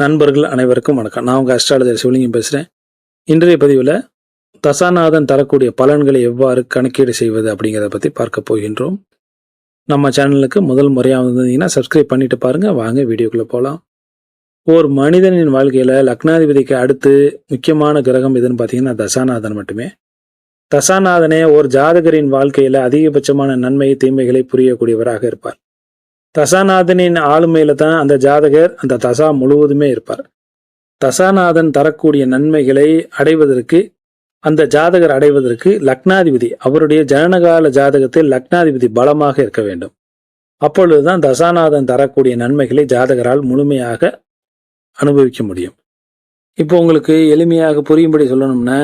நண்பர்கள் அனைவருக்கும் வணக்கம். நான் உங்கள் அஸ்ட்ராலஜர் சிவலிங்கம் பேசுகிறேன் இன்றைய பதிவில் தசாநாதன் தரக்கூடிய பலன்களை எவ்வாறு கணக்கீடு செய்வது அப்படிங்கிறத பற்றி பார்க்க போகின்றோம். நம்ம சேனலுக்கு முதல் முறையாக வந்திருந்தீங்கன்னா சப்ஸ்கிரைப் பண்ணிட்டு பாருங்கள் வாங்க வீடியோக்குள்ளே போகலாம் ஒரு மனிதனின் வாழ்க்கையில் லக்னாதிபதிக்கு அடுத்து முக்கியமான கிரகம் எதுன்னு பார்த்தீங்கன்னா தசாநாதன் மட்டுமே. தசாநாதனே ஒரு ஜாதகரின் வாழ்க்கையில் அதிகபட்சமான நன்மை தீமைகளை புரியக்கூடியவராக இருப்பார். தசாநாதனின் ஆளுமையில தான் அந்த ஜாதகர் அந்த தசா முழுவதுமே இருப்பார். தசாநாதன் தரக்கூடிய நன்மைகளை அடைவதற்கு அந்த ஜாதகர் அடைவதற்கு லக்னாதிபதி அவருடைய ஜனனகால ஜாதகத்தில் லக்னாதிபதி பலமாக இருக்க வேண்டும். அப்பொழுதுதான் தசாநாதன் தரக்கூடிய நன்மைகளை ஜாதகரால் முழுமையாக அனுபவிக்க முடியும். இப்போ உங்களுக்கு எளிமையாக புரியும்படி சொல்லணும்னா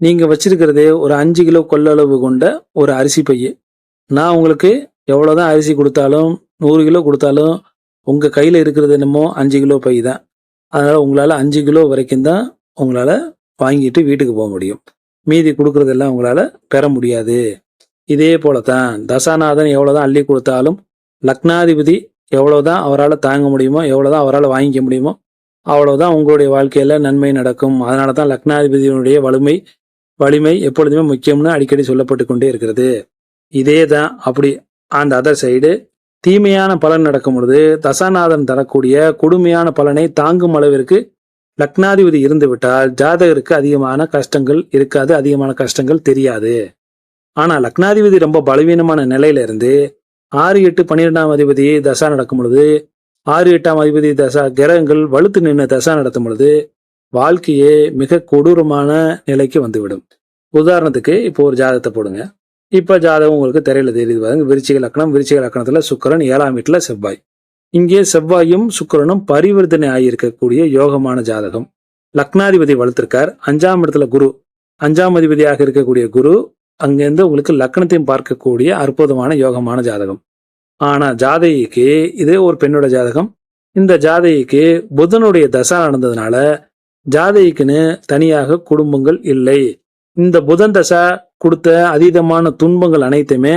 நீங்கள் வச்சிருக்கிறதே ஒரு அஞ்சு கிலோ கொள்ளளவு கொண்ட ஒரு அரிசி பைய நான் உங்களுக்கு எவ்வளோதான் அரிசி கொடுத்தாலும் நூறு கிலோ கொடுத்தாலும் உங்கள் கையில் இருக்கிறது என்னமோ அஞ்சு கிலோ பை தான். அதனால் உங்களால் அஞ்சு கிலோ வரைக்கும் தான் உங்களால் வாங்கிட்டு வீட்டுக்கு போக முடியும். மீதி கொடுக்குறதெல்லாம் உங்களால் பெற முடியாது. இதே போல தான் தசாநாதன் எவ்வளவுதான் அள்ளி கொடுத்தாலும் லக்னாதிபதி எவ்வளவுதான் அவரால் தாங்க முடியுமோ எவ்வளோதான் அவரால் வாங்கிக்க முடியுமோ அவ்வளோதான் உங்களுடைய வாழ்க்கையில் நன்மை நடக்கும். அதனால தான் லக்னாதிபதியினுடைய வலிமை வலிமை எப்பொழுதுமே முக்கியம்னு அடிக்கடி சொல்லப்பட்டு கொண்டே இருக்கிறது. இதே தான் அப்படி அந்த அதர் சைடு தீமையான பலன் நடக்கும் பொழுது தசாநாதன் தரக்கூடிய கொடுமையான பலனை தாங்கும் அளவிற்கு லக்னாதிபதி இருந்துவிட்டால் ஜாதகருக்கு அதிகமான கஷ்டங்கள் இருக்காது அதிகமான கஷ்டங்கள் தெரியாது. ஆனால் லக்னாதிபதி ரொம்ப பலவீனமான நிலையில இருந்து ஆறு எட்டு பன்னிரெண்டாம் அதிபதி தசா நடக்கும் பொழுது ஆறு எட்டாம் அதிபதி தசா கிரகங்கள் வலுத்து நின்று தசா நடத்தும் பொழுது வாழ்க்கையே மிக கொடூரமான நிலைக்கு வந்துவிடும். உதாரணத்துக்கு இப்போ ஒரு ஜாதகத்தை போடுங்க. இப்போ ஜாதகம் உங்களுக்கு திரையில தெரியுது பாருங்க. விருச்சிக லக்னம் விருச்சிக லக்னத்துல சுக்கிரன் ஏழாம் வீட்டில் செவ்வாய். இங்கே செவ்வாயும் சுக்கிரனும் பரிவர்த்தனை ஆகியிருக்கக்கூடிய யோகமான ஜாதகம். லக்னாதிபதி வளர்த்திருக்கார். அஞ்சாம் இடத்துல குரு அஞ்சாம் அதிபதியாக இருக்கக்கூடிய குரு அங்கேருந்து உங்களுக்கு லக்னத்தையும் பார்க்கக்கூடிய அற்புதமான யோகமான ஜாதகம். ஆனால் ஜாதகிக்கு இது ஒரு பெண்ணோட ஜாதகம். இந்த ஜாதகிக்கு புதனுடைய தசா நடந்ததுனால ஜாதகிக்குன்னு தனியாக குடும்பங்கள் இல்லை. இந்த புதன் தசை கொடுத்த அதீதமான துன்பங்கள் அனைத்துமே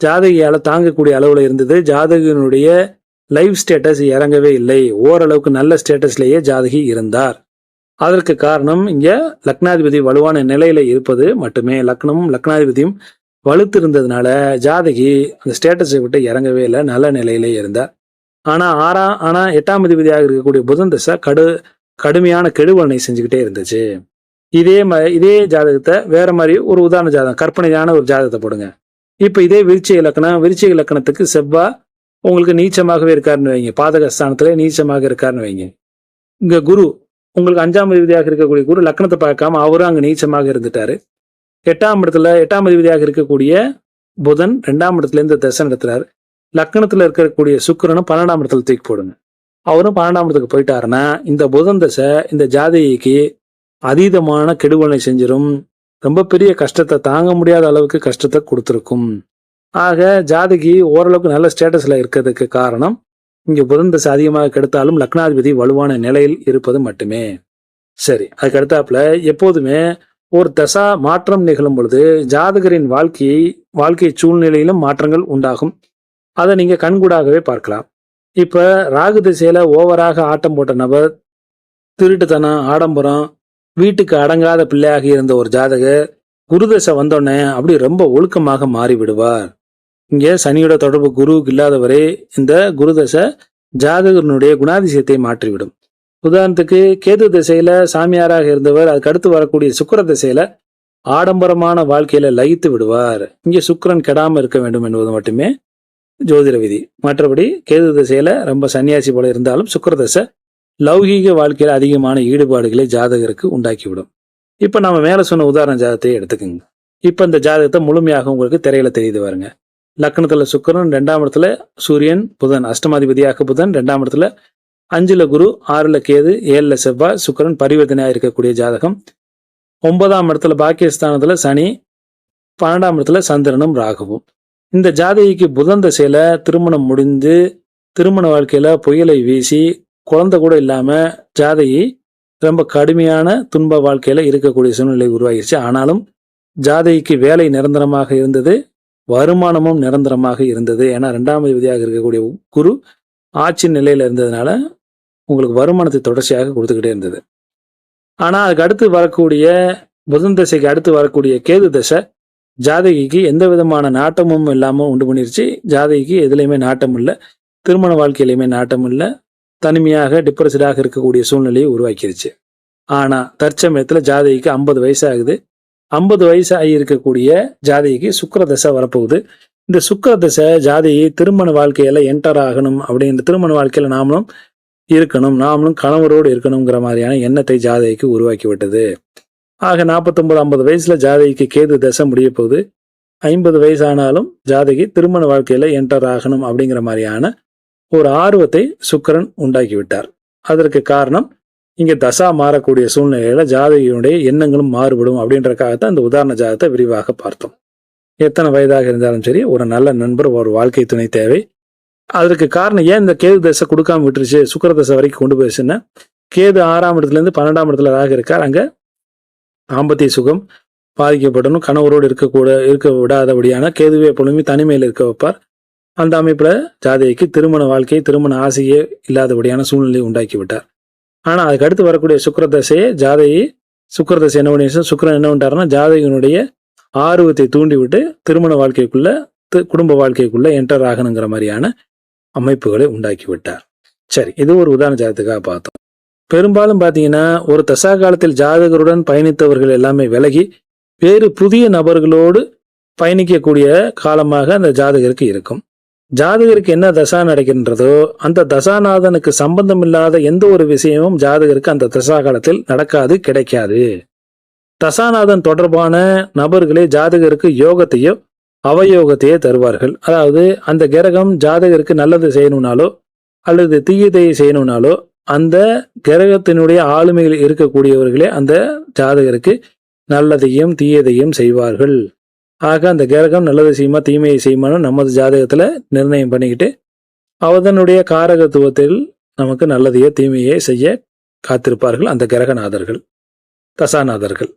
ஜாதகியால் தாங்கக்கூடிய அளவில் இருந்தது. ஜாதகியினுடைய லைஃப் ஸ்டேட்டஸ் இறங்கவே இல்லை. ஓரளவுக்கு நல்ல ஸ்டேட்டஸ்லேயே ஜாதகி இருந்தார். அதற்கு காரணம் இங்கே லக்னாதிபதி வலுவான நிலையில் இருப்பது மட்டுமே. லக்னமும் லக்னாதிபதியும் வலுத்து இருந்ததுனால ஜாதகி அந்த ஸ்டேட்டஸை விட்டு இறங்கவே இல்லை. நல்ல நிலையிலே இருந்தார். ஆனால் ஆறாம் ஆனால் எட்டாம் அதிபதியாக இருக்கக்கூடிய புதன் தசை கடு கடுமையான கெடுவலனை செஞ்சுக்கிட்டே இருந்துச்சு. இதே மாதிரி இதே ஜாதகத்தை வேற மாதிரி ஒரு உதாரண ஜாதகம் கற்பனையான ஒரு ஜாதகத்தை போடுங்க. இப்போ இதே விருச்சிக இலக்கணம் விருச்சிக இலக்கணத்துக்கு செவ்வா உங்களுக்கு நீச்சமாகவே இருக்காருன்னு வைங்க. பாதகஸ்தானத்துல நீச்சமாக இருக்காருன்னு வைங்க. இங்க குரு உங்களுக்கு அஞ்சாம் அதிபதியாக இருக்கக்கூடிய குரு லக்னத்தை பார்க்காம அவரும் அங்கே நீச்சமாக இருந்துட்டாரு. எட்டாம் இடத்துல எட்டாம் அதிபதியாக இருக்கக்கூடிய புதன் ரெண்டாம் இடத்துல இருந்து தசை நடத்துறாரு. லக்னத்துல இருக்கக்கூடிய சுக்கரனும் பன்னெண்டாம் இடத்துல தூக்கி போடுங்க. அவரும் பன்னெண்டாம் இடத்துக்கு போயிட்டாருன்னா இந்த புதன் தசை இந்த ஜாதகிக்கு அதீதமான கெடுவலை செஞ்சிடும் ரொம்ப பெரிய கஷ்டத்தை தாங்க முடியாத அளவுக்கு கஷ்டத்தை கொடுத்துருக்கும். ஆக ஜாதகி ஓரளவுக்கு நல்ல ஸ்டேட்டஸ்ல இருக்கிறதுக்கு காரணம் இங்க புதன் தசை அதிகமாக கெடுத்தாலும் லக்னாதிபதி வலுவான நிலையில் இருப்பது மட்டுமே. சரி அதுக்கு அடுத்தாப்புல எப்போதுமே ஒரு தசா மாற்றம் நிகழும் பொழுது ஜாதகரின் வாழ்க்கையை வாழ்க்கை சூழ்நிலையிலும் மாற்றங்கள் உண்டாகும். அதை நீங்க கண்கூடாகவே பார்க்கலாம். இப்ப ராகு திசையில ஓவராக ஆட்டம் போட்ட நபர் திருட்டுத்தனம் ஆடம்பரம் வீட்டுக்கு அடங்காத பிள்ளையாக இருந்த ஒரு ஜாதகர் குருதசை வந்தோடனே அப்படி ரொம்ப ஒழுக்கமாக மாறிவிடுவார். இங்கே சனியோட தொடர்பு குருவுக்கு இல்லாதவரே இந்த குருதசை ஜாதகனுடைய குணாதிசயத்தை மாற்றிவிடும். உதாரணத்துக்கு கேது திசையில சாமியாராக இருந்தவர் அதுக்கு அடுத்து வரக்கூடிய சுக்கர திசையில ஆடம்பரமான வாழ்க்கையில லயித்து விடுவார். இங்கே சுக்கரன் கெடாம இருக்க வேண்டும் என்பது மட்டுமே ஜோதிட விதி. மற்றபடி கேது திசையில ரொம்ப சன்னியாசி போல இருந்தாலும் சுக்கர தசை லௌகீக வாழ்க்கையில் அதிகமான ஈடுபாடுகளை ஜாதகருக்கு உண்டாக்கிவிடும். இப்போ நம்ம மேலே சொன்ன உதாரண ஜாதகத்தை எடுத்துக்கோங்க. இப்போ இந்த ஜாதகத்தை முழுமையாக உங்களுக்கு திரையில தெரியுது பாருங்க. லக்னத்தில் சுக்கிரன் ரெண்டாம் இடத்துல சூரியன் புதன் அஷ்டமாதிபதியாக புதன் ரெண்டாம் இடத்துல அஞ்சுல குரு ஆறுல கேது ஏழுல செவ்வாய் சுக்கரன் பரிவர்த்தனையாக இருக்கக்கூடிய ஜாதகம். ஒன்பதாம் இடத்துல பாக்கியஸ்தானத்துல சனி பன்னெண்டாம் இடத்துல சந்திரனும் ராகுவும். இந்த ஜாதகிக்கு புதன் தசையில திருமணம் முடிந்து திருமண வாழ்க்கையில புயலை வீசி குழந்தை கூட இல்லாமல் ஜாதகி ரொம்ப கடுமையான துன்ப வாழ்க்கையில் இருக்கக்கூடிய சூழ்நிலை உருவாகிருச்சு. ஆனாலும் ஜாதகிக்கு வேலை நிரந்தரமாக இருந்தது வருமானமும் நிரந்தரமாக இருந்தது. ஏன்னா ரெண்டாம் விதியாக இருக்கக்கூடிய குரு ஆட்சி நிலையில் இருந்ததுனால உங்களுக்கு வருமானத்தை தொடர்ச்சியாக கொடுத்துக்கிட்டே இருந்தது. ஆனால் அதுக்கு அடுத்து வரக்கூடிய புதன் தசைக்கு அடுத்து வரக்கூடிய கேது தசை ஜாதகிக்கு எந்த விதமான நாட்டமும் இல்லாமல் உண்டு பண்ணிருச்சு. ஜாதகிக்கு எதுலேயுமே நாட்டம் இல்லை திருமண வாழ்க்கையிலையுமே நாட்டம் இல்லை தனிமையாக டிப்ரெஸ்டாக இருக்கக்கூடிய சூழ்நிலையை உருவாக்கிருச்சு. ஆனா தற்சமயத்துல ஜாதகிக்கு ஐம்பது வயசு ஆகுது. ஐம்பது வயசு ஆகி இருக்கக்கூடிய ஜாதகிக்கு சுக்கர தசை வரப்போகுது. இந்த சுக்கர தசை ஜாதகி திருமண வாழ்க்கையில என்டர் ஆகணும் அப்படின்ற திருமண வாழ்க்கையில நாமளும் இருக்கணும் நாமளும் கணவரோடு இருக்கணுங்கிற மாதிரியான எண்ணத்தை ஜாதகிக்கு உருவாக்கி விட்டது ஆக நாற்பத்தொன்பது ஐம்பது வயசுல ஜாதகிக்கு கேது தசை முடிய போகுது. ஐம்பது வயசானாலும் ஜாதகி திருமண வாழ்க்கையில என்டர் ஆகணும் அப்படிங்கிற மாதிரியான ஒரு ஆர்வத்தை சுக்கரன் உண்டாக்கிவிட்டார். அதற்கு காரணம் இங்கே தசா மாறக்கூடிய சூழ்நிலையில ஜாதகியினுடைய எண்ணங்களும் மாறுபடும் அப்படின்றக்காகத்தான் இந்த உதாரண ஜாதகத்தை விரிவாக பார்த்தோம். எத்தனை வயதாக இருந்தாலும் சரி ஒரு நல்ல நண்பர் ஒரு வாழ்க்கை துணை தேவை. அதற்கு காரணம் ஏன் இந்த கேது தசை கொடுக்காம விட்டுருச்சு? சுக்கர தசை வரைக்கும் கொண்டு போயிடுச்சுன்னா கேது ஆறாம் இடத்துலேருந்து பன்னெண்டாம் இடத்துல ராக இருக்கார். அங்கே தாம்பத்திய சுகம் பாதிக்கப்படணும். கணவரோடு இருக்கக்கூட இருக்க விடாதபடியான கேதுவே எப்பொழுதுமே தனிமையில் இருக்க வைப்பார். அந்த அமைப்பில் ஜாதகிக்கு திருமண வாழ்க்கை திருமண ஆசையே இல்லாதபடியான சூழ்நிலையை உண்டாக்கி விட்டார் ஆனால் அதுக்கு அடுத்து வரக்கூடிய சுக்கரதசையை ஜாதகி சுக்கரதசை என்ன பண்ணி சுக்கரன் என்ன பண்ணிட்டாருன்னா ஜாதகினுடைய ஆர்வத்தை தூண்டிவிட்டு திருமண வாழ்க்கைக்குள்ள குடும்ப வாழ்க்கைக்குள்ள என்டர் ஆகணுங்கிற மாதிரியான அமைப்புகளை உண்டாக்கி விட்டார் சரி இது ஒரு உதாரண ஜாதகத்துக்காக பார்த்தோம். பெரும்பாலும் பார்த்தீங்கன்னா ஒரு தசா காலத்தில் ஜாதகருடன் பயணித்தவர்கள் எல்லாமே விலகி வேறு புதிய நபர்களோடு பயணிக்கக்கூடிய காலமாக அந்த ஜாதகருக்கு இருக்கும். ஜாதகருக்கு என்ன தசா நடக்கின்றதோ அந்த தசாநாதனுக்கு சம்பந்தம் இல்லாத எந்த ஒரு விஷயமும் ஜாதகருக்கு அந்த தசா காலத்தில் நடக்காது கிடைக்காது. தசாநாதன் தொடர்பான நபர்களே ஜாதகருக்கு யோகத்தையோ அவயோகத்தையே தருவார்கள். அதாவது அந்த கிரகம் ஜாதகருக்கு நல்லது செய்யணும்னாலோ அல்லது தீயதையை செய்யணும்னாலோ அந்த கிரகத்தினுடைய ஆளுமையில் இருக்கக்கூடியவர்களே அந்த ஜாதகருக்கு நல்லதையும் தீயதையும் செய்வார்கள். ஆக அந்த கிரகம் நல்லது செய்யுமா தீமையை செய்யுமான்னு நமது ஜாதகத்தில் நிர்ணயம் பண்ணிக்கிட்டு அவதனுடைய காரகத்துவத்தில் நமக்கு நல்லதையோ தீமையை செய்ய காத்திருப்பார்கள் அந்த கிரகநாதர்கள் தசாநாதர்கள்.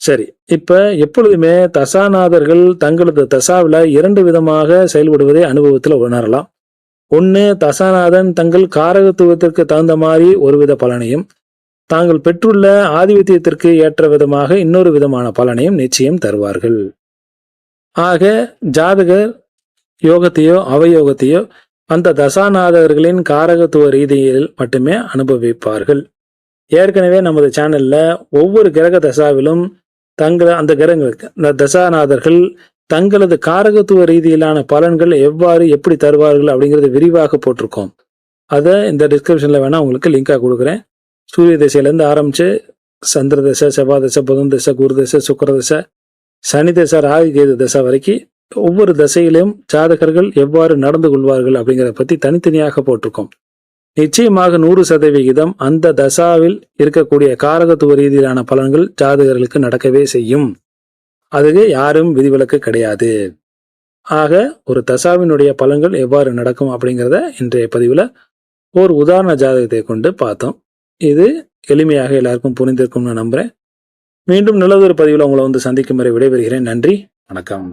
சரி இப்போ எப்பொழுதுமே தசாநாதர்கள் தங்களது தசாவில் இரண்டு விதமாக செயல்படுவதை அனுபவத்தில் உணரலாம். ஒன்று தசாநாதன் தங்கள் காரகத்துவத்திற்கு தகுந்த மாதிரி ஒரு வித பலனையும் தாங்கள் பெற்றுள்ள ஆதிபத்தியத்திற்கு ஏற்ற விதமாக இன்னொரு விதமான பலனையும் நிச்சயம் தருவார்கள். ஆக ஜாதகர் யோகத்தையோ அவயோகத்தையோ அந்த தசாநாதகர்களின் காரகத்துவ ரீதியில் மட்டுமே அனுபவிப்பார்கள். ஏற்கனவே நமது சேனல்ல ஒவ்வொரு கிரக தசாவிலும் தங்கள் அந்த கிரகங்களுக்கு இந்த தசாநாதர்கள் தங்களது காரகத்துவ ரீதியிலான பலன்கள் எவ்வாறு எப்படி தருவார்கள் அப்படிங்கறத விரிவாக போட்டிருக்கோம். அதை இந்த டிஸ்கிரிப்ஷன்ல வேணா உங்களுக்கு லிங்காக கொடுக்குறேன். சூரிய திசையிலேருந்து ஆரம்பிச்சு சந்திர தசை செவ்வாய் தசை புதன் தசை குரு தசை சுக்கர தசை சனி தசை ராகு கேது தசை வரைக்கும் ஒவ்வொரு தசையிலும் ஜாதகர்கள் எவ்வாறு நடந்து கொள்வார்கள் அப்படிங்கிறத பற்றி தனித்தனியாக போட்டிருக்கோம். நிச்சயமாக நூறு சதவிகிதம் அந்த தசாவில் இருக்கக்கூடிய காரகத்துவ ரீதியிலான பலன்கள் ஜாதகர்களுக்கு நடக்கவே செய்யும். அதுக்கு யாரும் விதிவிலக்கு கிடையாது. ஆக ஒரு தசாவினுடைய பலன்கள் எவ்வாறு நடக்கும் அப்படிங்கிறத இன்றைய பதிவில் ஒரு உதாரண ஜாதகத்தை கொண்டு பார்த்தோம். இது எளிமையாக எல்லாருக்கும் புரிந்திருக்கும்னு நம்புறேன். மீண்டும் நல்லதொரு பதிவில் உங்களை வந்து சந்திக்கும் வரை விடைபெறுகிறேன். நன்றி வணக்கம்.